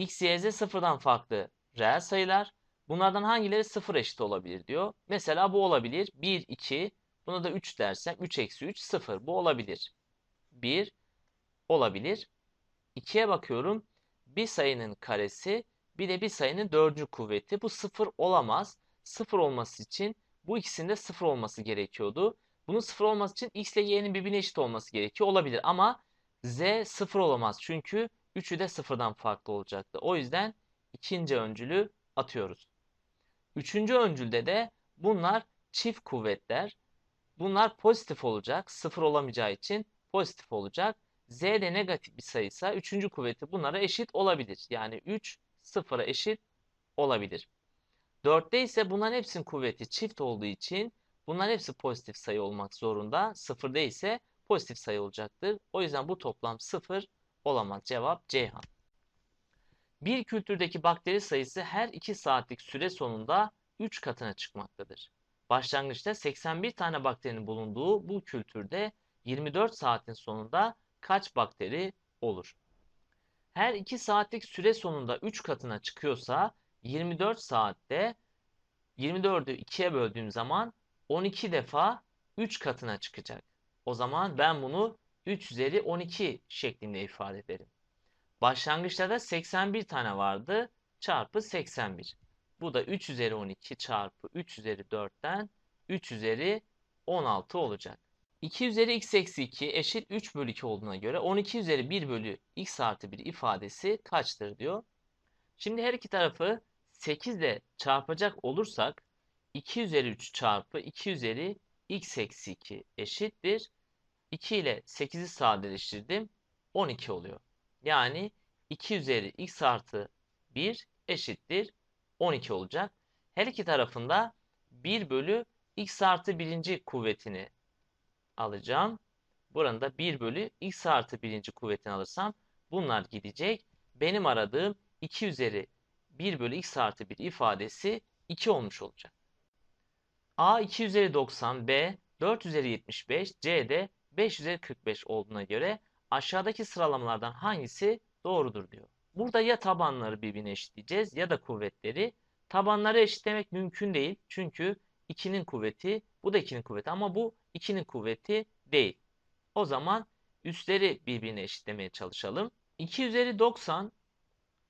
x, y, z sıfırdan farklı reel sayılar. Bunlardan hangileri sıfır eşit olabilir diyor. Mesela bu olabilir. 1, 2. Buna da 3 dersem 3 eksi 3 0. Bu olabilir. 1 olabilir. 2'ye bakıyorum. Bir sayının karesi bir de bir sayının dördüncü kuvveti. Bu sıfır olamaz. Sıfır olması için bu ikisinde sıfır olması gerekiyordu. Bunun sıfır olması için x ile y'nin birbirine eşit olması gerekiyor. Olabilir ama z sıfır olamaz. Çünkü üçü de sıfırdan farklı olacaktı. O yüzden ikinci öncülü atıyoruz. Üçüncü öncülde de bunlar çift kuvvetler. Bunlar pozitif olacak. Sıfır olamayacağı için pozitif olacak. Z de negatif bir sayıysa üçüncü kuvveti bunlara eşit olabilir. Yani 3 sıfıra eşit olabilir. 4'te ise bunların hepsinin kuvveti çift olduğu için bunların hepsi pozitif sayı olmak zorunda. 0'da ise pozitif sayı olacaktır. O yüzden bu toplam 0 olamaz. Cevap Ceyhan. Bir kültürdeki bakteri sayısı her 2 saatlik süre sonunda 3 katına çıkmaktadır. Başlangıçta 81 tane bakterinin bulunduğu bu kültürde 24 saatin sonunda kaç bakteri olur? Her 2 saatlik süre sonunda 3 katına çıkıyorsa 24 saatte 24'ü 2'ye böldüğüm zaman 12 defa 3 katına çıkacak. O zaman ben bunu 3 üzeri 12 şeklinde ifade ederim. Başlangıçta da 81 tane vardı. Çarpı 81. Bu da 3 üzeri 12 çarpı 3 üzeri 4'ten 3 üzeri 16 olacak. 2 üzeri x eksi 2 eşit 3 bölü 2 olduğuna göre 12 üzeri 1 bölü x artı 1 ifadesi kaçtır diyor. Şimdi her iki tarafı 8 ile çarpacak olursak 2 üzeri 3 çarpı 2 üzeri x eksi 2 eşittir. 2 ile 8'i sadeleştirdim. 12 oluyor. Yani 2 üzeri x artı 1 eşittir 12 olacak. Her iki tarafında 1 bölü x artı birinci kuvvetini alacağım. Buranın da 1 bölü x artı birinci kuvvetini alırsam bunlar gidecek. Benim aradığım 2 üzeri 1 bölü x artı 1 ifadesi 2 olmuş olacak. A 2 üzeri 90, B 4 üzeri 75, C de 5 üzeri 45 olduğuna göre aşağıdaki sıralamalardan hangisi doğrudur diyor. Burada ya tabanları birbirine eşitleyeceğiz ya da kuvvetleri. Tabanları eşitlemek mümkün değil. Çünkü 2'nin kuvveti bu da 2'nin kuvveti ama bu 2'nin kuvveti değil. O zaman üstleri birbirine eşitlemeye çalışalım. 2 üzeri 90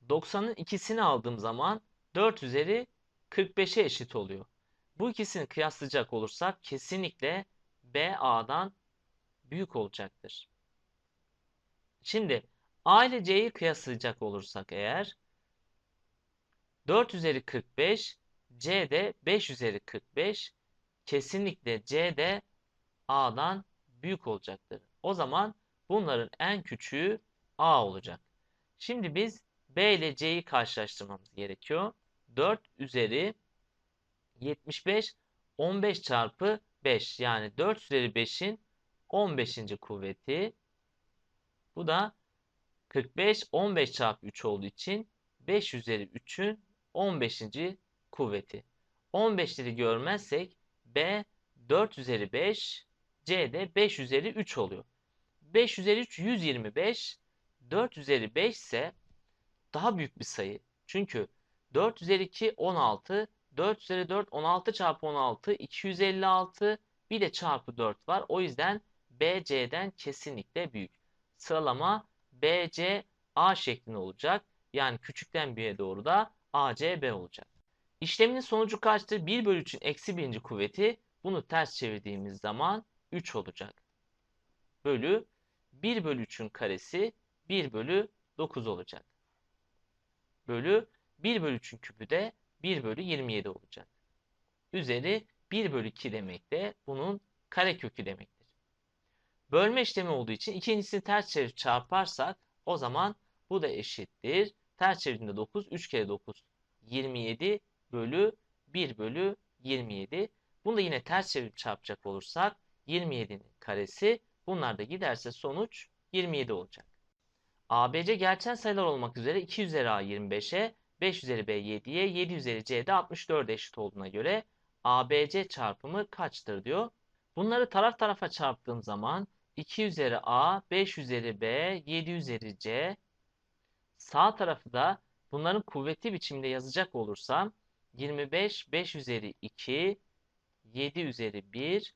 90'ın ikisini aldığım zaman 4 üzeri 45'e eşit oluyor. Bu ikisini kıyaslayacak olursak kesinlikle B A'dan büyük olacaktır. Şimdi A ile C'yi kıyaslayacak olursak eğer 4 üzeri 45 C de 5 üzeri 45 kesinlikle C de A'dan büyük olacaktır. O zaman bunların en küçüğü A olacak. Şimdi biz B ile C'yi karşılaştırmamız gerekiyor. 4 üzeri 75 15 çarpı 5 yani 4 üzeri 5'in 15. kuvveti. Bu da 45 15 çarpı 3 olduğu için 5 üzeri 3'ün 15. kuvveti. 15'leri görmezsek B 4 üzeri 5 C de 5 üzeri 3 oluyor. 5 üzeri 3 125 4 üzeri 5 ise daha büyük bir sayı. Çünkü 4 üzeri 2 16 4 üzeri 4 16 çarpı 16 256 bir de çarpı 4 var. O yüzden BC'den kesinlikle büyük. Sıralama BC A şeklinde olacak. Yani küçükten büyüğe doğru da ACB olacak. İşleminin sonucu kaçtır? 1 bölü 3'ün eksi birinci kuvveti bunu ters çevirdiğimiz zaman 3 olacak. Bölü 1 bölü 3'ün karesi 1 bölü 9 olacak. Bölü 1 bölü 3'ün küpü de 1 bölü 27 olacak. Üzeri 1 bölü 2 demek de bunun karekökü demektir. Bölme işlemi olduğu için ikincisini ters çevirip çarparsak o zaman bu da eşittir. Ters çevirdiğinde 9, 3 kere 9 27 bölü 1 bölü 27. Bunu da yine ters çevirip çarpacak olursak 27'nin karesi bunlar da giderse sonuç 27 olacak. ABC gerçel sayılar olmak üzere 2 üzeri A 25'e 5 üzeri B 7'ye 7 üzeri C de 64 eşit olduğuna göre ABC çarpımı kaçtır diyor. Bunları taraf tarafa çarptığım zaman 2 üzeri A, 5 üzeri B, 7 üzeri C. Sağ tarafı da bunların kuvvetli biçimde yazacak olursam 25 5 üzeri 2 7 üzeri 1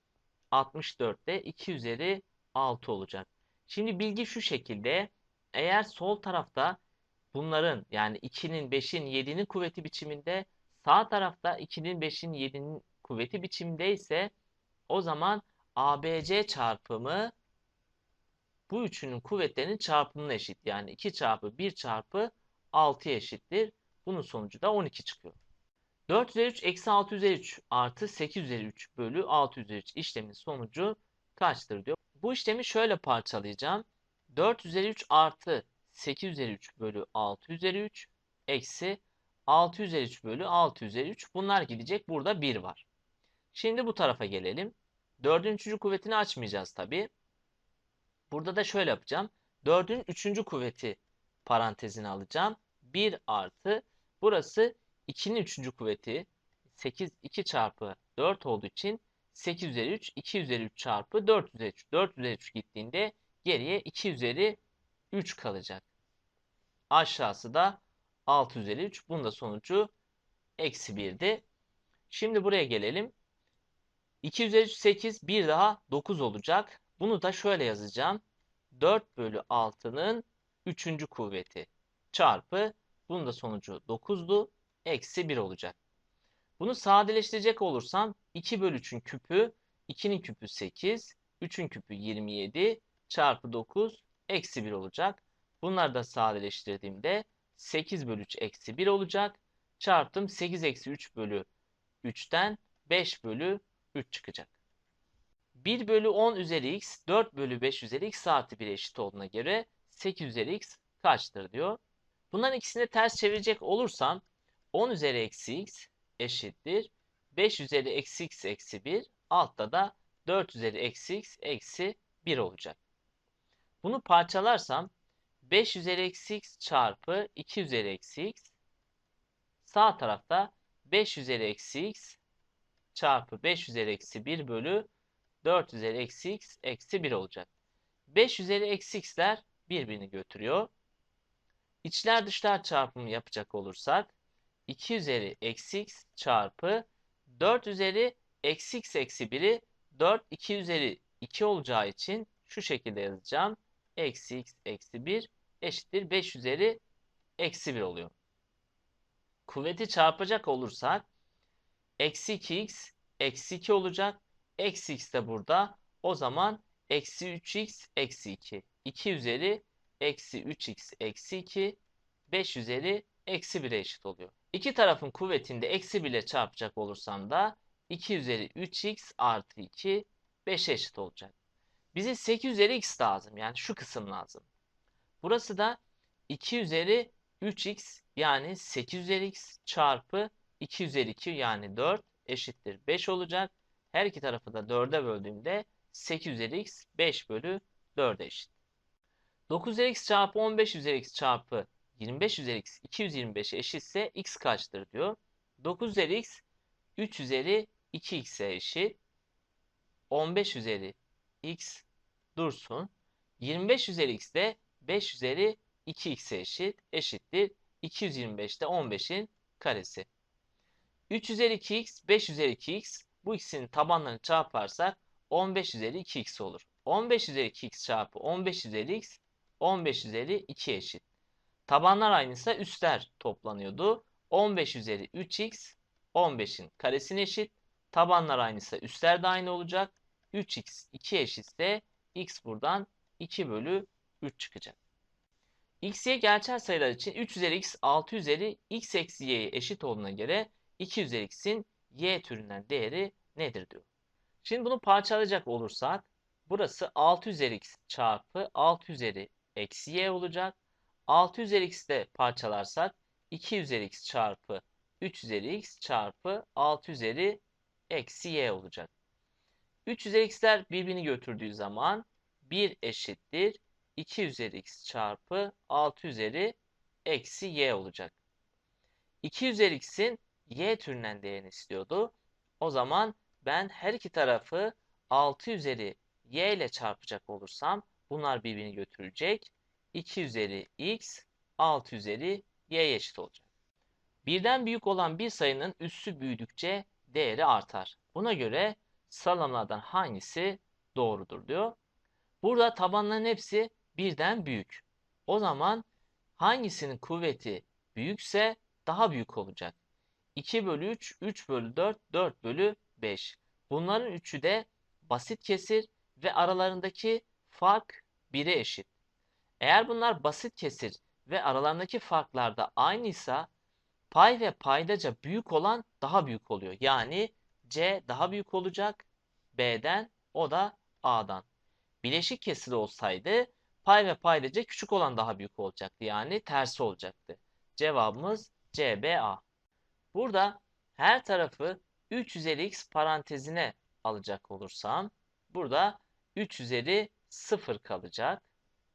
64 de 2 üzeri 6 olacak. Şimdi bilgi şu şekilde. Eğer sol tarafta bunların yani 2'nin 5'in 7'nin kuvveti biçiminde sağ tarafta 2'nin 5'in 7'nin kuvveti biçiminde ise o zaman ABC çarpımı bu üçünün kuvvetlerinin çarpımına eşit. Yani 2 çarpı 1 çarpı 6 eşittir. Bunun sonucu da 12 çıkıyor. 4 üzeri 3 eksi 6 üzeri 3 artı 8 üzeri 3 bölü 6 üzeri 3 işlemin sonucu kaçtır diyor. Bu işlemi şöyle parçalayacağım. 4 üzeri 3 artı 8 üzeri 3 bölü 6 üzeri 3 eksi 6 üzeri 3 bölü 6 üzeri 3. Bunlar gidecek. Burada 1 var. Şimdi bu tarafa gelelim. 4'ün 3. kuvvetini açmayacağız tabi. Burada da şöyle yapacağım. 4'ün 3. kuvveti parantezine alacağım. 1 artı burası 2'nin 3. kuvveti 8 2 çarpı 4 olduğu için 8 üzeri 3 2 üzeri 3 çarpı 4 üzeri 3 4 üzeri 3 gittiğinde geriye 2 üzeri 3 kalacak. Aşağısı da 6 üzeri 3. Bunda sonucu eksi 1'di. Şimdi buraya gelelim. 2 üzeri 3 8 bir daha 9 olacak. Bunu da şöyle yazacağım. 4 bölü 6'nın 3. kuvveti çarpı bunun da sonucu 9'du. Eksi 1 olacak. Bunu sadeleştirecek olursam 2 bölü 3'ün küpü 2'nin küpü 8 3'ün küpü 27 çarpı 9 eksi 1 olacak. Bunları da sadeleştirdiğimde 8 bölü 3 eksi 1 olacak. Çarptım 8 eksi 3 bölü 3'ten 5 bölü 3 çıkacak. 1 bölü 10 üzeri x 4 bölü 5 üzeri x artı 1 eşit olduğuna göre 8 üzeri x kaçtır diyor. Bunların ikisini ters çevirecek olursam 10 üzeri eksi x eşittir. 5 üzeri eksi x eksi 1 altta da 4 üzeri eksi x eksi 1 olacak. Bunu parçalarsam 5 üzeri eksi x çarpı 2 üzeri eksi x sağ tarafta 5 üzeri eksi x çarpı 5 üzeri eksi 1 bölü 4 üzeri eksi x eksi 1 olacak. 5 üzeri eksi x'ler birbirini götürüyor. İçler dışlar çarpımı yapacak olursak 2 üzeri eksi x çarpı 4 üzeri eksi x eksi 1'i 4 2 üzeri 2 olacağı için şu şekilde yazacağım. Eksi x eksi 1 eşittir 5 üzeri eksi 1 oluyor. Kuvveti çarpacak olursak eksi 2x eksi 2 olacak. Eksi x de burada. O zaman eksi 3x eksi 2. 2 üzeri eksi 3x eksi 2 5 üzeri eksi 1'e eşit oluyor. İki tarafın kuvvetini de eksi 1 ile çarpacak olursam da 2 üzeri 3x artı 2 5'e eşit olacak. Bize 8 üzeri x lazım. Yani şu kısım lazım. Burası da 2 üzeri 3x yani 8 üzeri x çarpı 2 üzeri 2 yani 4 eşittir 5 olacak. Her iki tarafı da 4'e böldüğümde 8 üzeri x 5 bölü 4'e eşit. 9 üzeri x çarpı 15 üzeri x çarpı 25 üzeri x 225'e eşitse x kaçtır diyor. 9 üzeri x 3 üzeri 2x'e eşit. 15 üzeri x dursun. 25 üzeri x de 5 üzeri 2x'e eşit. Eşittir. 225 de 15'in karesi. 3 üzeri 2x 5 üzeri 2x bu ikisinin tabanlarını çarparsak 15 üzeri 2x olur. 15 üzeri 2x çarpı 15 üzeri x 15 üzeri 2 eşit. Tabanlar aynıysa üstler toplanıyordu. 15 üzeri 3x 15'in karesine eşit. Tabanlar aynıysa üstler de aynı olacak. 3x 2 eşitse x buradan 2 bölü 3 çıkacak. x, y gerçel sayılar için 3 üzeri x 6 üzeri x eksi y'ye eşit olduğuna göre 2 üzeri x'in y türünden değeri nedir diyor. Şimdi bunu parçalayacak olursak burası 6 üzeri x çarpı 6 üzeri eksi y olacak. 6 üzeri x de parçalarsak 2 üzeri x çarpı 3 üzeri x çarpı 6 üzeri eksi y olacak. 3 üzeri x'ler birbirini götürdüğü zaman 1 eşittir 2 üzeri x çarpı 6 üzeri eksi y olacak. 2 üzeri x'in y türünden değerini istiyordu. O zaman ben her iki tarafı 6 üzeri y ile çarpacak olursam bunlar birbirini götürecek. 2 üzeri x 6 üzeri y'ye eşit olacak. Birden büyük olan bir sayının üssü büyüdükçe değeri artar. Buna göre sıralamalardan hangisi doğrudur diyor. Burada tabanların hepsi birden büyük. O zaman hangisinin kuvveti büyükse daha büyük olacak. 2 bölü 3, 3 bölü 4, 4 bölü 5. Bunların üçü de basit kesir ve aralarındaki fark 1'e eşit. Eğer bunlar basit kesir ve aralarındaki farklar da aynıysa pay ve paydaca büyük olan daha büyük oluyor. Yani C daha büyük olacak B'den o da A'dan. Bileşik kesir olsaydı pay ve paydaca küçük olan daha büyük olacaktı. Yani tersi olacaktı. Cevabımız CBA. Burada her tarafı 3 üzeri x parantezine alacak olursam burada 3 üzeri 0 kalacak.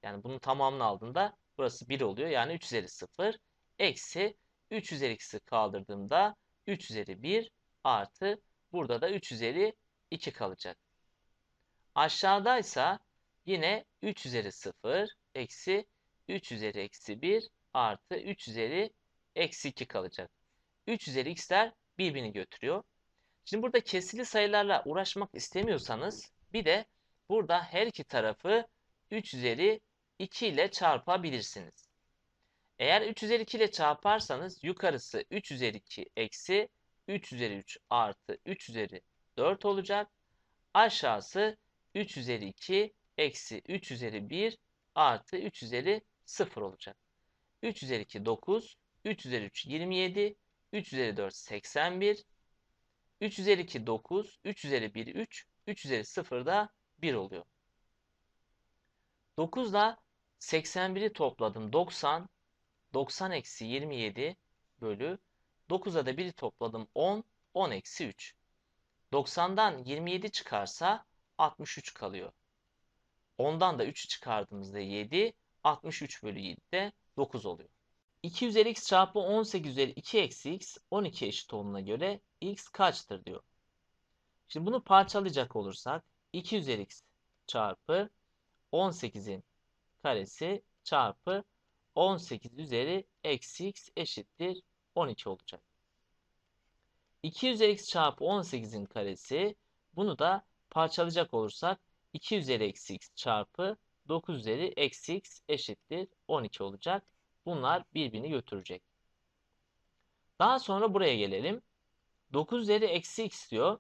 Yani bunun tamamını aldığımda burası 1 oluyor. Yani 3 üzeri 0 eksi 3 üzeri x'i kaldırdığımda 3 üzeri 1 artı burada da 3 üzeri 2 kalacak. Aşağıdaysa yine 3 üzeri 0 eksi 3 üzeri eksi 1 artı 3 üzeri eksi 2 kalacak. 3 üzeri x'ler birbirini götürüyor. Şimdi burada kesili sayılarla uğraşmak istemiyorsanız bir de burada her iki tarafı 3 üzeri 2 ile çarpabilirsiniz. Eğer 3 üzeri 2 ile çarparsanız yukarısı 3 üzeri 2 eksi 3 üzeri 3 artı 3 üzeri 4 olacak. Aşağısı 3 üzeri 2 eksi 3 üzeri 1 artı 3 üzeri 0 olacak. 3 üzeri 2 9, 3 üzeri 3 27, 3 üzeri 4 81, 3 üzeri 2 9, 3 üzeri 1 3, 3 üzeri 0 da 1 oluyor. 9 ile 81'i topladım 90, 90 eksi 27 bölü 9'a da 1'i topladım 10, 10 eksi 3. 90'dan 27 çıkarsa 63 kalıyor. 10'dan da 3'ü çıkardığımızda 7, 63 bölü 7 de 9 oluyor. 2 üzeri x çarpı 18 üzeri 2 eksi x 12 eşit olduğuna göre x kaçtır diyor. Şimdi bunu parçalayacak olursak 2 üzeri x çarpı 18'in karesi çarpı 18 üzeri eksi x eşittir 12 olacak. 2 üzeri x çarpı 18'in karesi bunu da parçalayacak olursak 2 üzeri eksi x çarpı 9 üzeri eksi x eşittir 12 olacak. Bunlar birbirini götürecek. Daha sonra buraya gelelim. 9 üzeri eksi x diyor.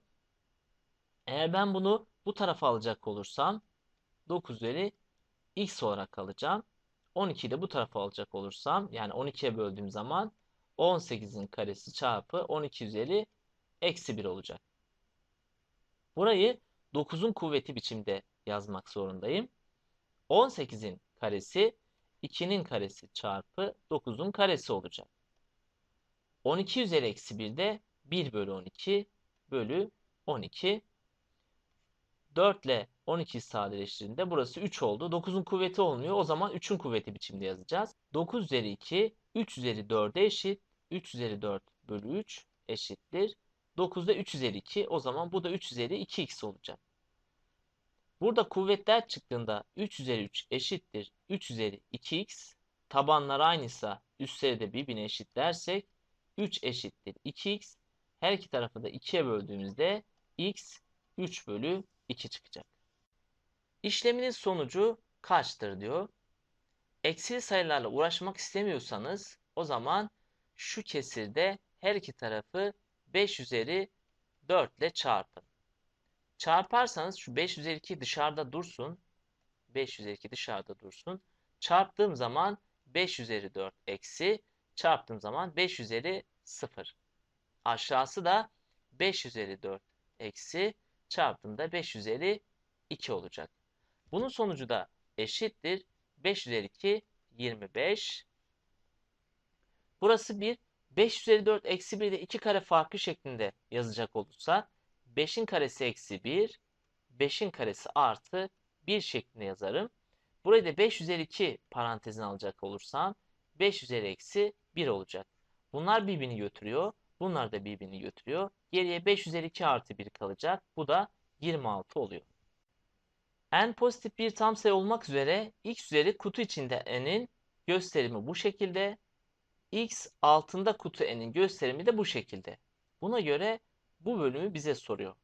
Eğer ben bunu bu tarafa alacak olursam 9 üzeri x olarak alacağım. 12'yi de bu tarafa alacak olursam yani 12'ye böldüğüm zaman 18'in karesi çarpı 12 üzeri eksi 1 olacak. Burayı 9'un kuvveti biçimde yazmak zorundayım. 18'in karesi 2'nin karesi çarpı 9'un karesi olacak. 12 üzeri eksi 1 de 1 bölü 12 bölü 12. 4 ile 12 sadeleştirdiğinde burası 3 oldu. 9'un kuvveti olmuyor. O zaman 3'ün kuvveti biçimde yazacağız. 9 üzeri 2 3 üzeri 4'e eşit. 3 üzeri 4 bölü 3 eşittir. 9'da 3 üzeri 2. O zaman bu da 3 üzeri 2x olacak. Burada kuvvetler çıktığında 3 üzeri 3 eşittir 3 üzeri 2x. Tabanlar aynıysa üstleri de birbirine eşit dersek 3 eşittir 2x. Her iki tarafı da 2'ye böldüğümüzde x 3 bölü 2 çıkacak. İşleminin sonucu kaçtır diyor. Eksili sayılarla uğraşmak istemiyorsanız o zaman şu kesirde her iki tarafı 5 üzeri 4 ile çarpın. Çarparsanız şu 5 üzeri 2 dışarıda dursun. 5 üzeri 2 dışarıda dursun. Çarptığım zaman 5 üzeri 4 eksi. Çarptığım zaman 5 üzeri 0. Aşağısı da 5 üzeri 4 eksi. Çarptığımda 5 üzeri 2 olacak. Bunun sonucu da eşittir. 5 üzeri 2 25. Burası bir 5 üzeri 4 eksi 1 de 2 kare farkı şeklinde yazacak olursa 5'in karesi eksi 1, 5'in karesi artı 1 şeklinde yazarım. Burayı da 5 üzeri 2 parantezine alacak olursam 5 üzeri eksi 1 olacak. Bunlar birbirini götürüyor. Bunlar da birbirini götürüyor. Geriye 5 üzeri 2 artı 1 kalacak. Bu da 26 oluyor. n pozitif bir tam sayı olmak üzere x üzeri kutu içinde n'in gösterimi bu şekilde. x altında kutu n'in gösterimi de bu şekilde. Buna göre bu bölümü bize soruyor.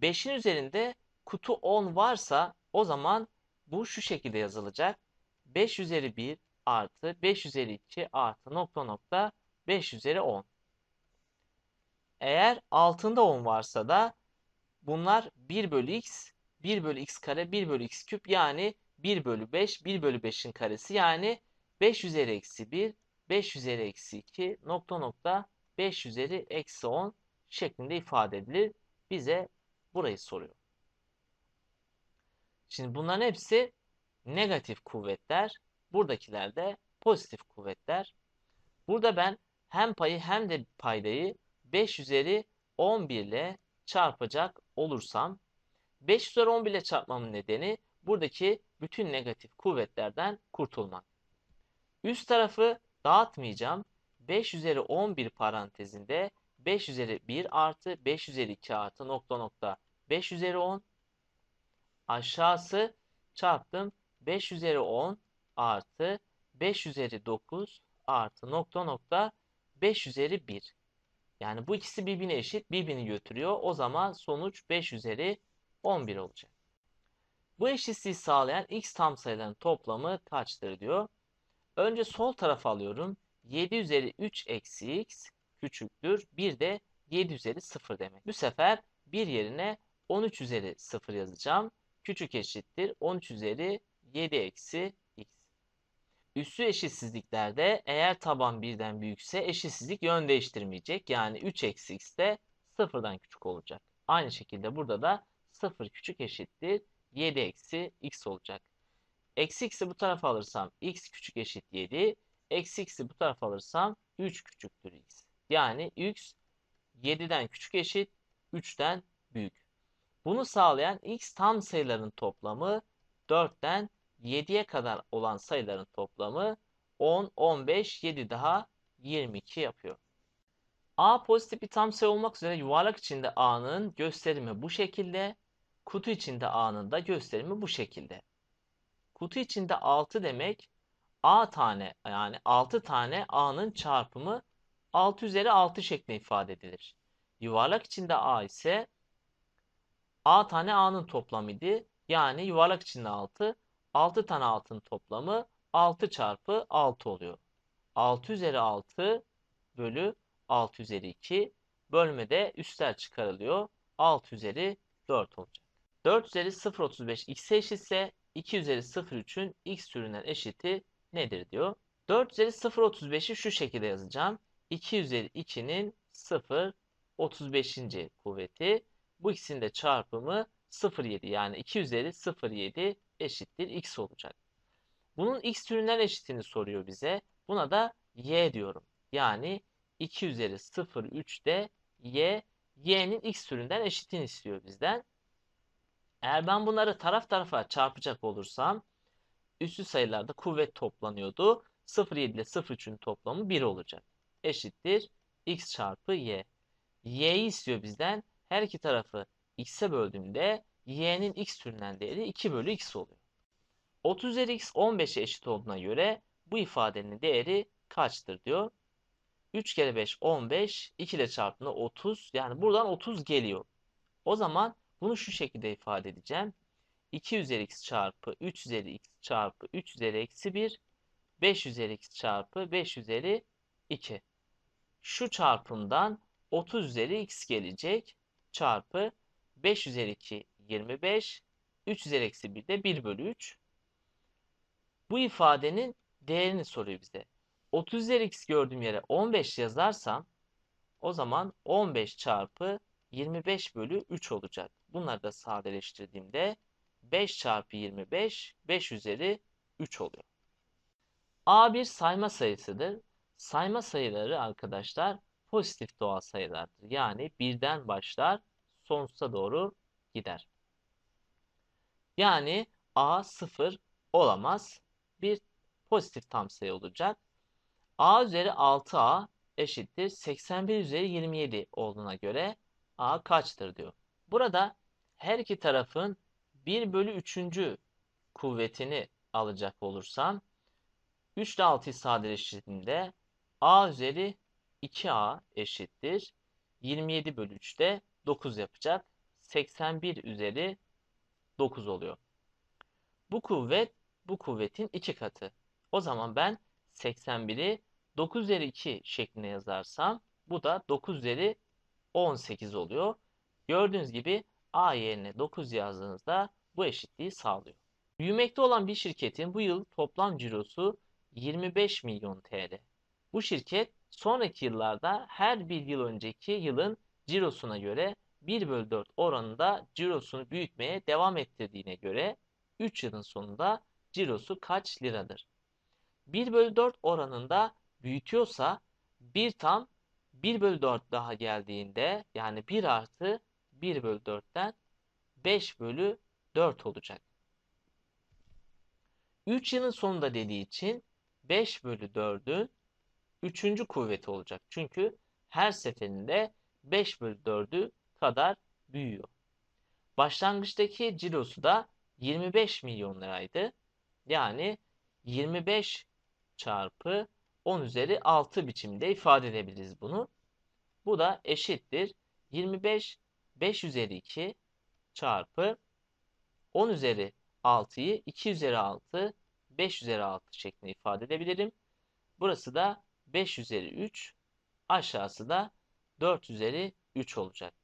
5'in üzerinde kutu 10 varsa o zaman bu şu şekilde yazılacak. 5 üzeri 1 artı 5 üzeri 2 artı nokta nokta 5 üzeri 10. Eğer altında 10 varsa da bunlar 1 bölü x, 1 bölü x kare, 1 bölü x küp yani 1 bölü 5, 1 bölü 5'in karesi yani 5 üzeri eksi 1, 5 üzeri eksi 2 nokta nokta 5 üzeri eksi 10 şeklinde ifade edilir. Bize burayı soruyor. Şimdi bunların hepsi negatif kuvvetler. Buradakiler de pozitif kuvvetler. Burada ben hem payı hem de paydayı 5 üzeri 11 ile çarpacak olursam 5 üzeri 11 ile çarpmamın nedeni buradaki bütün negatif kuvvetlerden kurtulmak. Üst tarafı dağıtmayacağım. 5 üzeri 11 parantezinde 5 üzeri 1 artı 5 üzeri 2 artı nokta nokta 5 üzeri 10 aşağısı çarptım 5 üzeri 10 artı 5 üzeri 9 artı nokta nokta 5 üzeri 1. Yani bu ikisi birbirine eşit birbirini götürüyor. O zaman sonuç 5 üzeri 11 olacak. Bu eşitliği sağlayan x tam sayıların toplamı kaçtır diyor. Önce sol tarafa alıyorum. 7 üzeri 3 eksi x küçüktür. Bir de 7 üzeri 0 demek. Bu sefer bir yerine 13 üzeri 0 yazacağım. Küçük eşittir 13 üzeri 7 eksi x. Üssü eşitsizliklerde eğer taban birden büyükse eşitsizlik yön değiştirmeyecek. Yani 3 eksi x de 0'dan küçük olacak. Aynı şekilde burada da 0 küçük eşittir 7 eksi x olacak. Eksi x'i bu tarafa alırsam x küçük eşit 7. Eksi x'i bu tarafa alırsam 3 küçüktür x. Yani x 7'den küçük eşit 3'ten büyük. Bunu sağlayan x tam sayıların toplamı 4'ten 7'ye kadar olan sayıların toplamı 10, 15, 7 daha 22 yapıyor. A pozitif bir tam sayı olmak üzere yuvarlak içinde A'nın gösterimi bu şekilde, kutu içinde A'nın da gösterimi bu şekilde. Kutu içinde 6 demek A tane yani 6 tane A'nın çarpımı 6 üzeri 6 şeklinde ifade edilir. Yuvarlak içinde A ise A tane A'nın toplamıydı. Yani yuvarlak içinde 6. 6 tane altın toplamı 6 çarpı 6 oluyor. 6 üzeri 6 bölü 6 üzeri 2 bölmede üstler çıkarılıyor. 6 üzeri 4 olacak. 4 üzeri 0.35 x'e eşitse 2 üzeri 0.3'ün x türünden eşiti nedir diyor. 4 üzeri 0.35'i şu şekilde yazacağım. 2 üzeri 2'nin 0.35. kuvveti. Bu ikisinin de çarpımı 0.7 yani 2 üzeri 0.7 eşittir x olacak. Bunun x türünden eşitini soruyor bize. Buna da y diyorum. Yani 2 üzeri 0.3 de y, y'nin x türünden eşitini istiyor bizden. Eğer ben bunları taraf tarafa çarpacak olursam üstü sayılarda kuvvet toplanıyordu. 0.7 ile 0.3'ün toplamı 1 olacak. Eşittir x çarpı y. y'yi istiyor bizden. Her iki tarafı x'e böldüğümde y'nin x türünden değeri 2 bölü x oluyor. 30 üzeri x 15'e eşit olduğuna göre bu ifadenin değeri kaçtır diyor. 3 kere 5 15, 2 ile çarptığında 30. Yani buradan 30 geliyor. O zaman bunu şu şekilde ifade edeceğim. 2 üzeri x çarpı 3 üzeri x çarpı 3 üzeri eksi 1, 5 üzeri x çarpı 5 üzeri 2. Şu çarpımdan 30 üzeri x gelecek çarpı 5 üzeri 2 25, 3 üzeri eksi 1 de 1 bölü 3. Bu ifadenin değerini soruyor bize. 30 üzeri x gördüğüm yere 15 yazarsam o zaman 15 çarpı 25 bölü 3 olacak. Bunları da sadeleştirdiğimde 5 çarpı 25 5 üzeri 3 oluyor. A bir sayma sayısıdır. Sayma sayıları arkadaşlar pozitif doğal sayılardır. Yani birden başlar sonsuza doğru gider. Yani A 0 olamaz. Bir pozitif tam sayı olacak. A üzeri 6A eşittir 81 üzeri 27 olduğuna göre A kaçtır diyor. Burada her iki tarafın 1 bölü 3. kuvvetini alacak olursam 3 ile 6'yı sadeleştirdiğimde a üzeri 2a eşittir. 27 bölü 3'te 9 yapacak. 81 üzeri 9 oluyor. Bu kuvvet bu kuvvetin iki katı. O zaman ben 81'i 9 üzeri 2 şeklinde yazarsam bu da 9 üzeri 18 oluyor. Gördüğünüz gibi A yerine 9 yazdığınızda bu eşitliği sağlıyor. Büyümekte olan bir şirketin bu yıl toplam cirosu 25 milyon TL. Bu şirket sonraki yıllarda her bir yıl önceki yılın cirosuna göre 1 bölü 4 oranında cirosunu büyütmeye devam ettirdiğine göre 3 yılın sonunda cirosu kaç liradır? 1 bölü 4 oranında büyütüyorsa 1 tam 1 bölü 4 daha geldiğinde yani 1 artı 1 bölü 4'ten 5 bölü 4 olacak. 3 yılın sonunda dediği için 5 bölü 4'ün 3. kuvveti olacak. Çünkü her seferinde 5 bölü 4'ü kadar büyüyor. Başlangıçtaki cirosu da 25 milyon liraydı. Yani 25 çarpı 10 üzeri 6 biçimde ifade edebiliriz bunu. Bu da eşittir. 25 5 üzeri 2 çarpı 10 üzeri 6'yı 2 üzeri 6 5 üzeri 6 şeklinde ifade edebilirim. Burası da 5 üzeri 3 aşağısı da 4 üzeri 3 olacak.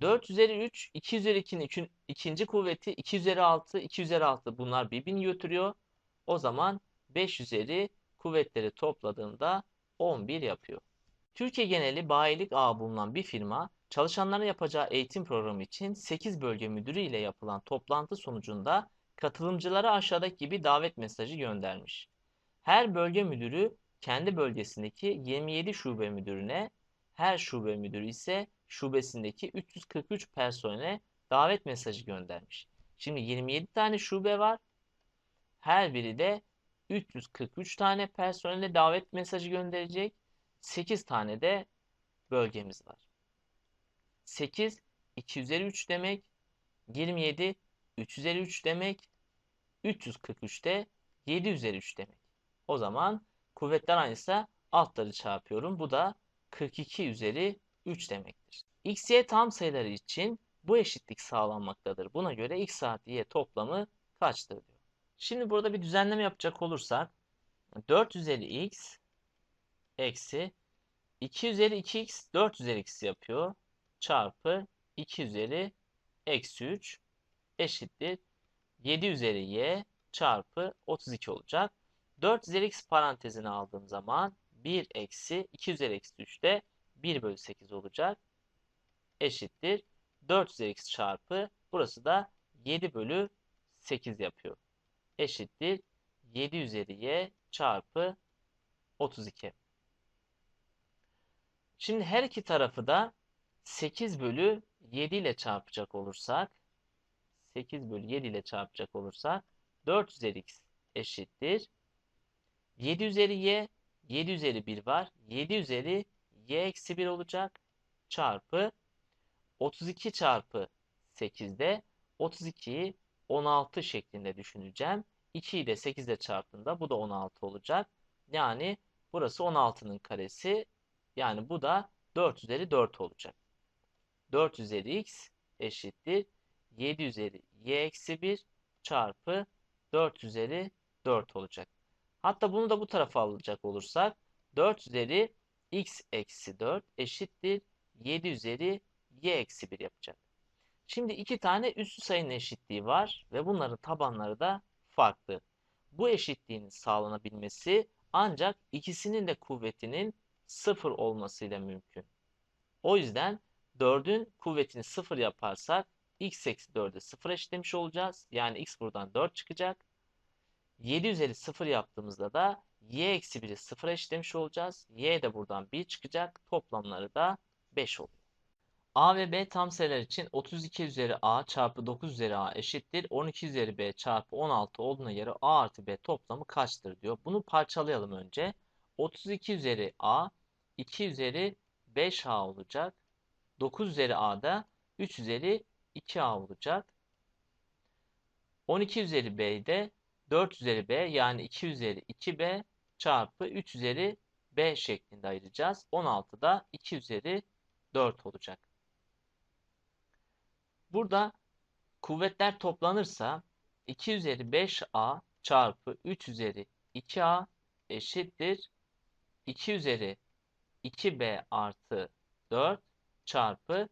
4 üzeri 3 2 üzeri 2'nin ikinci kuvveti 2 üzeri 6 2 üzeri 6 bunlar birbirini götürüyor. O zaman 5 üzeri kuvvetleri topladığında 11 yapıyor. Türkiye geneli bayilik ağı bulunan bir firma çalışanların yapacağı eğitim programı için 8 bölge müdürü ile yapılan toplantı sonucunda katılımcılara aşağıdaki gibi davet mesajı göndermiş. Her bölge müdürü kendi bölgesindeki 27 şube müdürüne, her şube müdürü ise şubesindeki 343 personele davet mesajı göndermiş. Şimdi 27 tane şube var. Her biri de 343 tane personele davet mesajı gönderecek. 8 tane de bölgemiz var. 8 2 üzeri 3 demek. 27 3 üzeri 3 demek. 343 de 7 üzeri 3 demek. O zaman kuvvetler aynıysa altları çarpıyorum. Bu da 42 üzeri 3 demektir. X, Y tam sayıları için bu eşitlik sağlanmaktadır. Buna göre x artı y toplamı kaçtır diyor. Şimdi burada bir düzenleme yapacak olursak 4 üzeri x eksi 2 üzeri 2x 4 üzeri x yapıyor. Çarpı 2 üzeri eksi 3 eşittir. 7 üzeri y çarpı 32 olacak. 4 üzeri x parantezine aldığım zaman 1 eksi 2 üzeri eksi 3 de 1 bölü 8 olacak. Eşittir. 4 üzeri x çarpı burası da 7 bölü 8 yapıyor. Eşittir. 7 üzeri y çarpı 32. Şimdi her iki tarafı da 8 bölü 7 ile çarpacak olursak 8 bölü 7 ile çarpacak olursak 4 üzeri x eşittir. 7 üzeri y 7 üzeri 1 var. 7 üzeri y eksi 1 olacak. Çarpı 32 çarpı 8'de 32'yi 16 şeklinde düşüneceğim. 2'yi de 8 ile çarptığında bu da 16 olacak. Yani burası 16'nın karesi. Yani bu da 4 üzeri 4 olacak. 4 üzeri x eşittir. 7 üzeri y eksi 1 çarpı 4 üzeri 4 olacak. Hatta bunu da bu tarafa alacak olursak 4 üzeri x eksi 4 eşittir 7 üzeri y eksi 1 yapacak. Şimdi iki tane üstü sayının eşitliği var ve bunların tabanları da farklı. Bu eşitliğin sağlanabilmesi ancak ikisinin de kuvvetinin sıfır olmasıyla mümkün. O yüzden 4'ün kuvvetini sıfır yaparsak x eksi 4'e 0 eşitlemiş olacağız. Yani x buradan 4 çıkacak. 7 üzeri 0 yaptığımızda da y eksi 1'i 0 eşitlemiş olacağız. y de buradan 1 çıkacak. Toplamları da 5 oluyor. A ve B tam sayılar için 32 üzeri A çarpı 9 üzeri A eşittir. 12 üzeri B çarpı 16 olduğuna göre A artı B toplamı kaçtır diyor. Bunu parçalayalım önce. 32 üzeri A 2 üzeri 5A olacak. 9 üzeri A da 3 üzeri 2A olacak. 12 üzeri B'de 4 üzeri B yani 2 üzeri 2B çarpı 3 üzeri B şeklinde ayıracağız. 16 da 2 üzeri 4 olacak. Burada kuvvetler toplanırsa 2 üzeri 5A çarpı 3 üzeri 2A eşittir 2 üzeri 2B artı 4 çarpı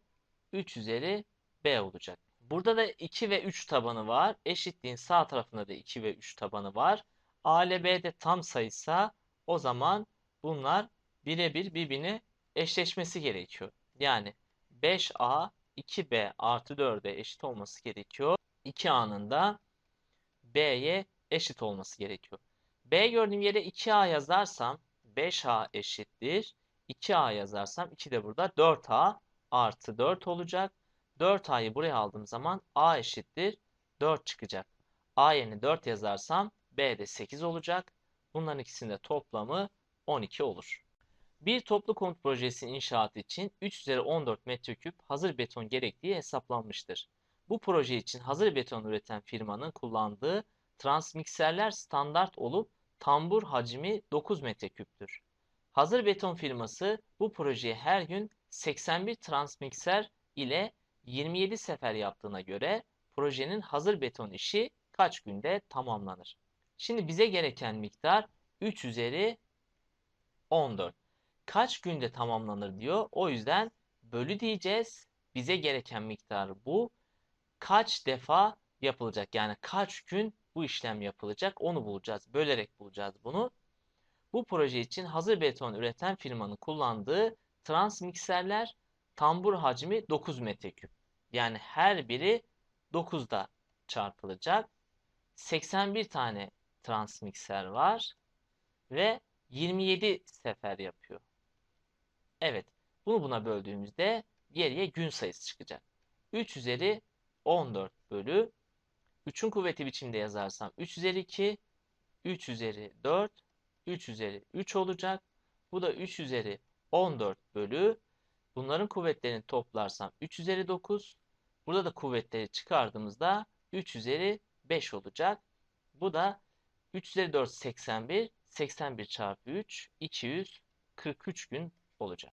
3 üzeri B olacak. Burada da 2 ve 3 tabanı var. Eşitliğin sağ tarafında da 2 ve 3 tabanı var. A ile B de tam sayıysa o zaman bunlar birebir birbirine eşleşmesi gerekiyor. Yani 5A 2B artı 4'e eşit olması gerekiyor. 2A'nın da B'ye eşit olması gerekiyor. B gördüğüm yere 2A yazarsam 5A eşittir. 2A yazarsam 2 de burada 4A artı 4 olacak. 4A'yı buraya aldığım zaman A eşittir 4 çıkacak. A yerine 4 yazarsam B de 8 olacak. Bunların ikisinin de toplamı 12 olur. Bir toplu konut projesi inşaatı için 3 üzeri 14 metreküp hazır beton gerektiği hesaplanmıştır. Bu proje için hazır beton üreten firmanın kullandığı transmikserler standart olup tambur hacmi 9 metreküptür. Hazır beton firması bu projeye her gün 81 transmikser ile 27 sefer yaptığına göre projenin hazır beton işi kaç günde tamamlanır? Şimdi bize gereken miktar 3 üzeri 14. Kaç günde tamamlanır diyor. O yüzden bölü diyeceğiz. Bize gereken miktar bu. Kaç defa yapılacak? Yani kaç gün bu işlem yapılacak? Onu bulacağız. Bölerek bulacağız bunu. Bu proje için hazır beton üreten firmanın kullandığı transmikserler tambur hacmi 9 metreküp. Yani her biri 9'da çarpılacak. 81 tane transmikser var ve 27 sefer yapıyor. Evet, bunu buna böldüğümüzde geriye gün sayısı çıkacak. 3 üzeri 14 bölü 3'ün kuvveti biçimde yazarsam 3 üzeri 2, 3 üzeri 4, 3 üzeri 3 olacak. Bu da 3 üzeri 14 bölü bunların kuvvetlerini toplarsam 3 üzeri 9. Burada da kuvvetleri çıkardığımızda 3 üzeri 5 olacak. Bu da 3 üzeri 4 81. 81 çarpı 3 243 gün olacak.